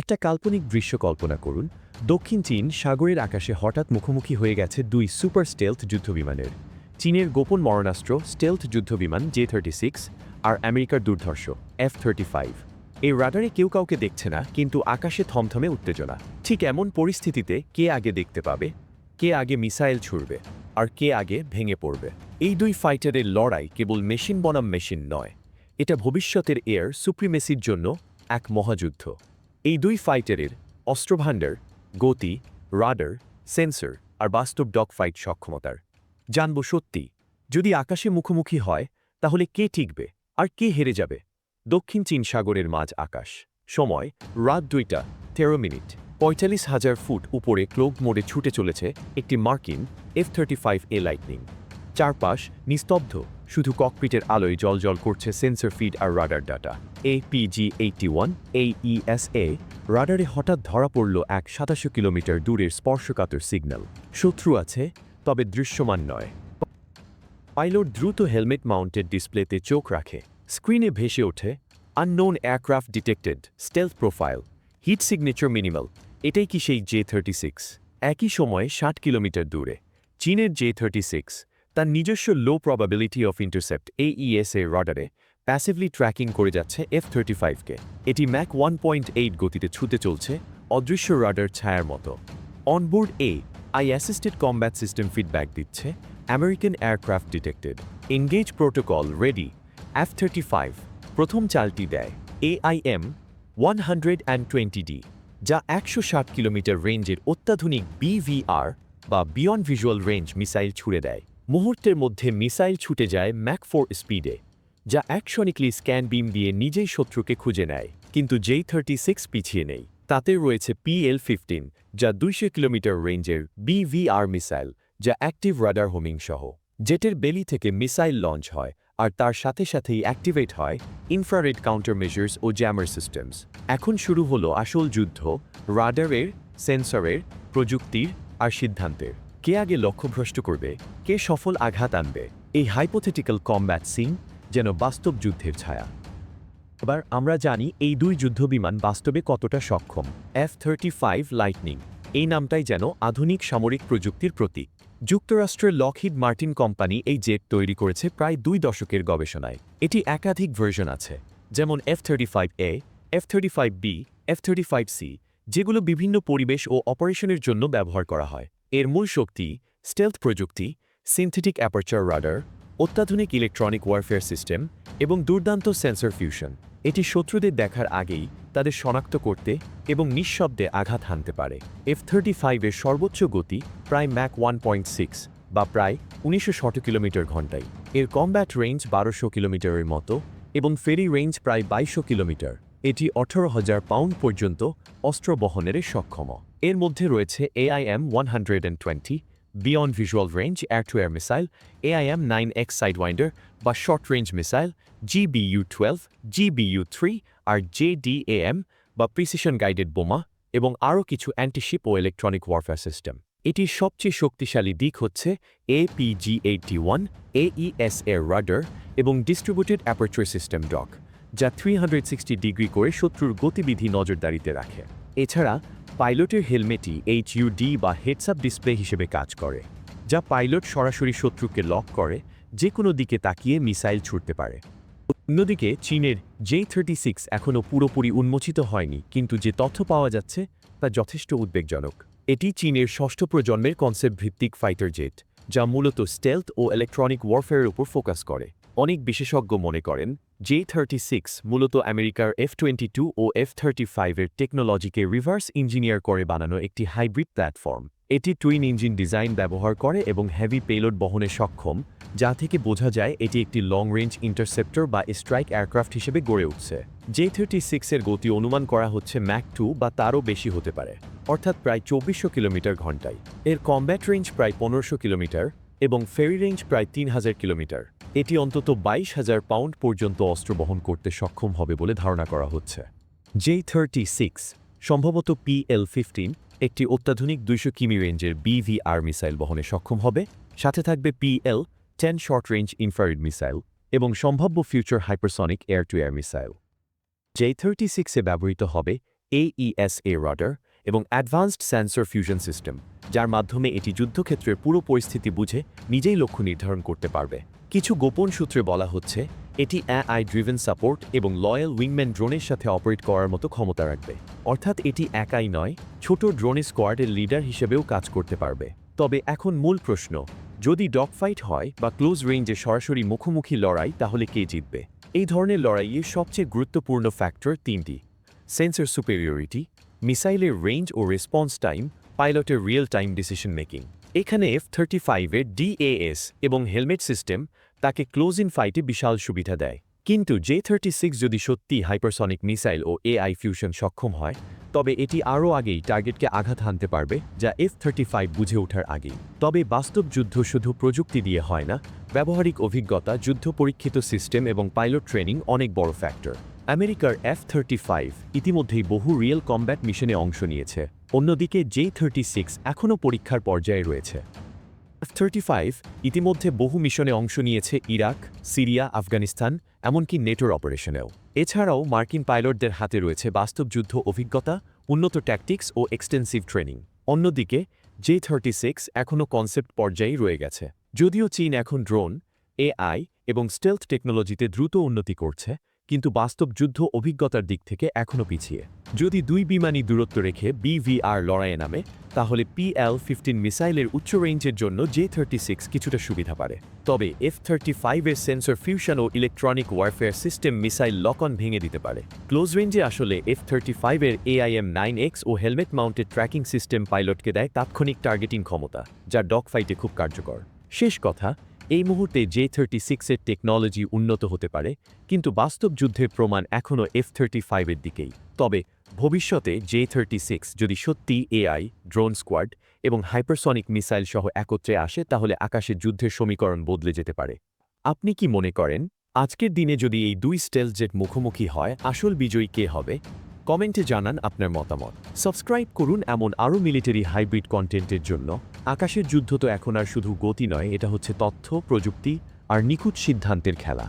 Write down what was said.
একটা কাল্পনিক দৃশ্য কল্পনা করুন। দক্ষিণ চীন সাগরের আকাশে হঠাৎ মুখোমুখি হয়ে গেছে দুই সুপার স্টেলথ যুদ্ধবিমানের। চীনের গোপন মরণাস্ত্র স্টেলথ যুদ্ধবিমান জে থার্টি সিক্স আর আমেরিকার দুর্ধর্ষ এফ থার্টি ফাইভ। এই রাডারে কেউ কাউকে দেখছে না, কিন্তু আকাশে থমথমে উত্তেজনা। ঠিক এমন পরিস্থিতিতে কে আগে দেখতে পাবে? কে আগে মিসাইল ছুড়বে? আর কে আগে ভেঙে পড়বে? এই দুই ফাইটারের লড়াই কেবল মেশিন বনাম মেশিন নয়, এটা ভবিষ্যতের এয়ার সুপ্রিমেসির জন্য এক মহাযুদ্ধ। এই দুই ফাইটারের অস্ত্রভাণ্ডার, গতি, রাডার, সেন্সর আর বাস্তব ডগ ফাইট সক্ষমতার। জানব সত্যি, যদি আকাশে মুখোমুখি হয়, তাহলে কে টিকবে আর কে হেরে যাবে? দক্ষিণ চীন সাগরের মাঝ আকাশ। সময়, রাত দুইটা, তেরো মিনিট। পঁয়তাল্লিশ হাজার ফুট উপরে ক্লোক মোড়ে ছুটে চলেছে একটি মার্কিন F thirty five A Lightning চারপাশ নিস্তব্ধ। শুধু ককপিটের আলোয় জলজল করছে sensor feed R radar data. A P G eighty one AESA রাডারে হঠাৎ ধরা পড়ল এক সাতাশো কিলোমিটার দূরের স্পর্শকাতর সিগন্যাল। শত্রু আছে, তবে দৃশ্যমান নয়। পাইলট দ্রুত হেলমেট মাউন্টেড ডিসপ্লেতে চোখ রাখে। স্ক্রিনে ভেসে ওঠে unknown aircraft detected stealth profile heat signature minimal এটাই কি সেই জে থার্টি সিক্স একই সময়ে ষাট কিলোমিটার দূরে, চীনের জে থার্টি সিক্স তার নিজস্ব low probability of intercept AESA রাডারে passively tracking করে যাচ্ছে এফ থার্টি ফাইভকে এটি ম্যাক ওয়ান পয়েন্ট এইট গতিতে ছুটে চলছে অদৃশ্য রাডার ছায়ার মতো। Onboard A I assisted combat system feedback দিচ্ছে American aircraft detected engage protocol ready F thirty five প্রথম চালটি দেয় AIM one hundred and twenty D যা একশো ষাট কিলোমিটার রেঞ্জের অত্যাধুনিক বিভিআর বা বিয়ন্ড ভিজুয়াল রেঞ্জ মিসাইল ছুড়ে দেয়। মুহূর্তের মধ্যে মিসাইল ছুটে যায় ম্যাক ফোর স্পিডে, যা অ্যাকশনিকলি স্ক্যান বিম দিয়ে নিজেই শত্রুকে খুঁজে নেয়। কিন্তু জেই থার্টি সিক্স পিছিয়ে নেই। তাতে রয়েছে পিএল ফিফটিন, যা দুইশো কিলোমিটার রেঞ্জের বিভিআর মিসাইল, যা অ্যাক্টিভ রাডার হোমিং সহ। জেটের বেলি থেকে মিসাইল লঞ্চ হয়, আর তার সাথে সাথেই অ্যাক্টিভেট হয় ইনফ্রারেড কাউন্টার মেজার্স ও জ্যামার সিস্টেমস। এখন শুরু হলো আসল যুদ্ধ, রাডারের, সেন্সরের, প্রযুক্তির, আর সিদ্ধান্তের। কে আগে লক্ষ্যভ্রষ্ট করবে, কে সফল আঘাত আনবে? এই হাইপোথেটিক্যাল কমব্যাট সিন যেন বাস্তব যুদ্ধের ছায়া। এবার আমরা জানি এই দুই যুদ্ধবিমান বাস্তবে কতটা সক্ষম। এফ থার্টি ফাইভ লাইটনিং এই নামটাই যেন আধুনিক সামরিক প্রযুক্তির প্রতীক। যুক্তরাষ্ট্রের লকহিড মার্টিন কোম্পানি এই জেট তৈরি করেছে প্রায় দুই দশকের গবেষণায়। এটি একাধিক ভার্সন আছে, যেমন F thirty five A F thirty five B F thirty five C যেগুলো বিভিন্ন পরিবেশ ও অপারেশনের জন্য ব্যবহার করা হয়। এর মূল শক্তি স্টেলথ প্রযুক্তি সিনথেটিক অ্যাপারচার রাডার অত্যাধুনিক ইলেকট্রনিক ওয়ারফেয়ার সিস্টেম এবং দুর্দান্ত সেন্সর ফিউশন এটি শত্রুদের দেখার আগেই তাদের শনাক্ত করতে এবং নিঃশব্দে আঘাত হানতে পারে। এফ থার্টি ফাইভের সর্বোচ্চ গতি প্রায় ম্যাক ওয়ান পয়েন্ট সিক্স বা প্রায় উনিশশো কিলোমিটার ঘন্টায়। এর কমব্যাট রেঞ্জ বারোশো কিলোমিটারের মতো এবং ফেরি রেঞ্জ প্রায় বাইশশো কিলোমিটার। এটি অঠারো হাজার পাউন্ড পর্যন্ত অস্ত্র বহনের সক্ষম। এর মধ্যে রয়েছে AIM one hundred and twenty beyond visual range air to air missile AIM nine X Sidewinder বা short range missile GBU twelve GBU three আর জেডিএএম বা প্রিসিশন গাইডেড বোমা এবং আরও কিছু অ্যান্টিশিপ ও ইলেকট্রনিক ওয়ারফেয়ার সিস্টেম এটির সবচেয়ে শক্তিশালী দিক হচ্ছে এপিজি এইটটি ওয়ান এইএস এর রাডার এবং ডিস্ট্রিবিউটেড অ্যাপারচার সিস্টেম ডক যা থ্রি ডিগ্রি করে শত্রুর গতিবিধি নজরদারিতে রাখে। এছাড়া, পাইলটের হেলমেটই এইচইউডি বা হেডসআপ ডিসপ্লে হিসেবে কাজ করে, যা পাইলট সরাসরি শত্রুকে লক করে যে কোনো দিকে তাকিয়ে মিসাইল ছুটতে পারে। অন্যদিকে, চীনের জে থার্টি সিক্স এখনও পুরোপুরি উন্মোচিত হয়নি, কিন্তু যে তথ্য পাওয়া যাচ্ছে, তা যথেষ্ট উদ্বেগজনক। এটি চীনের ষষ্ঠ প্রজন্মের কনসেপ্ট ভিত্তিক ফাইটার জেট যা মূলত স্টেলথ ও ইলেকট্রনিক ওয়ারফেয়ারের উপর ফোকাস করে। অনেক বিশেষজ্ঞ মনে করেন জে থার্টি সিক্স মূলত আমেরিকার এফ টোয়েন্টি টু ও এফ থার্টি ফাইভের টেকনোলজিকে রিভার্স ইঞ্জিনিয়ার করে বানানো একটি হাইব্রিড প্ল্যাটফর্ম এটি টুইন ইঞ্জিন ডিজাইন ব্যবহার করে এবং হেভি পেলোড বহনে সক্ষম, যা থেকে বোঝা যায় এটি একটি লং রেঞ্জ ইন্টারসেপ্টর বা স্ট্রাইক এয়ারক্রাফট হিসেবে গড়ে উঠছে। জে থার্টি সিক্সের গতি অনুমান করা হচ্ছে ম্যাক টু বা তারও বেশি হতে পারে, অর্থাৎ প্রায় চব্বিশশো কিলোমিটার ঘন্টায়। এর কম্ব্যাট রেঞ্জ প্রায় পনেরোশো কিলোমিটার এবং ফেরি রেঞ্জ প্রায় তিন হাজার কিলোমিটার। এটি অন্তত বাইশ হাজার পাউন্ড পর্যন্ত অস্ত্র বহন করতে সক্ষম হবে বলে ধারণা করা হচ্ছে। জে থার্টি সিক্স সম্ভবত পিএল ফিফটিন একটি অত্যাধুনিক দুইশো কিমি রেঞ্জের বিভিআর মিসাইল বহনে সক্ষম হবে। সাথে থাকবে PL ten short range infrared missile এবং সম্ভাব্য future hypersonic air to air missile J thirty সিক্সে ব্যবহৃত হবে AESA রাডার এবং অ্যাডভান্সড সেন্সর ফিউশন সিস্টেম, যার মাধ্যমে এটি যুদ্ধক্ষেত্রের পুরো পরিস্থিতি বুঝে নিজেই লক্ষ্য নির্ধারণ করতে পারবে। কিছু গোপন সূত্রে বলা হচ্ছে, এটি অ্যাআই ড্রিভেন সাপোর্ট এবং লয়াল উইংম্যান ড্রোনের সাথে অপারেট করার মতো ক্ষমতা রাখবে। অর্থাৎ এটি একাই নয়, ছোট ড্রোনের স্কোয়াডের লিডার হিসেবেও কাজ করতে পারবে। তবে এখন মূল প্রশ্ন, যদি ডগ ফাইট হয় বা ক্লোজ রেঞ্জে সরাসরি মুখোমুখি লড়াই, তাহলে কে জিতবে? এই ধরনের লড়াইয়ে সবচেয়ে গুরুত্বপূর্ণ ফ্যাক্টর তিনটি, সেন্সর সুপেরিয়রিটি মিসাইলের রেঞ্জ ও রেসপন্স টাইম পাইলটের রিয়েল টাইম ডিসিশন মেকিং এখানে এফ থার্টি ফাইভের ডিএএস এবং হেলমেট সিস্টেম তাকে ক্লোজ ইন ফাইটে বিশাল সুবিধা দেয়। কিন্তু জে থার্টি সিক্স যদি সত্যি হাইপারসনিক মিসাইল ও এআই ফিউশন সক্ষম হয়, তবে এটি আরও আগেই টার্গেটকে আঘাত হানতে পারবে, যা এফ থার্টি ফাইভ বুঝে ওঠার আগেই। তবে বাস্তব যুদ্ধ শুধু প্রযুক্তি দিয়ে হয় না, ব্যবহারিক অভিজ্ঞতা, যুদ্ধ পরীক্ষিত সিস্টেম এবং পাইলট ট্রেনিং অনেক বড় ফ্যাক্টর আমেরিকার এফ থার্টি ফাইভ ইতিমধ্যেই বহু রিয়েল কম্ব্যাট মিশনে অংশ নিয়েছে। অন্যদিকে জে থার্টি সিক্স এখনও পরীক্ষার পর্যায়ে রয়েছে। এফ থার্টি ফাইভ ইতিমধ্যে বহু মিশনে অংশ নিয়েছে ইরাক, সিরিয়া, আফগানিস্তান, এমনকি নেটোর অপারেশনেও। এছাড়াও মার্কিন পাইলটদের হাতে রয়েছে বাস্তব যুদ্ধ অভিজ্ঞতা, উন্নত ট্যাকটিক্স ও এক্সটেন্সিভ ট্রেনিং। অন্যদিকে, জে থার্টি সিক্স এখনও কনসেপ্ট পর্যায়েই রয়ে গেছে। যদিও চীন এখন ড্রোন এআই এবং স্টেলথ টেকনোলজিতে দ্রুত উন্নতি করছে কিন্তু বাস্তব যুদ্ধ অভিজ্ঞতার দিক থেকে এখনও পিছিয়ে। যদি দুই বিমানই দূরত্ব রেখে বিভিআর লড়াইয়ে নামে, তাহলে পিএল ফিফটিন মিসাইলের উচ্চ রেঞ্জের জন্য জে থার্টি সিক্স কিছুটা সুবিধা পারে। তবে এফ থার্টি ফাইভের sensor fusion O electronic warfare system missile lock on ভেঙে দিতে পারে। ক্লোজ রেঞ্জে আসলে এফ থার্টি ফাইভের এআইএম নাইন এক্স ও হেলমেট মাউন্টেড ট্র্যাকিং সিস্টেম পাইলটকে দেয় তাৎক্ষণিক টার্গেটিং ক্ষমতা, যা ডগ ফাইটে খুব কার্যকর। শেষ কথা এই মুহূর্তে জে থার্টি সিক্সের টেকনোলজি উন্নত হতে পারে, কিন্তু বাস্তব যুদ্ধের প্রমাণ এখনও এফ থার্টি ফাইভের দিকেই। তবে ভবিষ্যতে জে থার্টি সিক্স যদি সত্যি এআই ড্রোন স্কোয়াড এবং হাইপারসনিক মিসাইল সহ একত্রে আসে, তাহলে আকাশে যুদ্ধের সমীকরণ বদলে যেতে পারে। আপনি কি মনে করেন, আজকের দিনে যদি এই দুই স্টেলথ জেট মুখোমুখি হয়, আসল বিজয়ী কে হবে? কমেন্টে জানান আপনার মতামত। সাবস্ক্রাইব করুন এমন আরও মিলিটারি হাইব্রিড কন্টেন্টের জন্য। আকাশের যুদ্ধ তো এখন আর শুধু গতি নয়, এটা হচ্ছে তথ্য, প্রযুক্তি আর নিখুঁত সিদ্ধান্তের খেলা।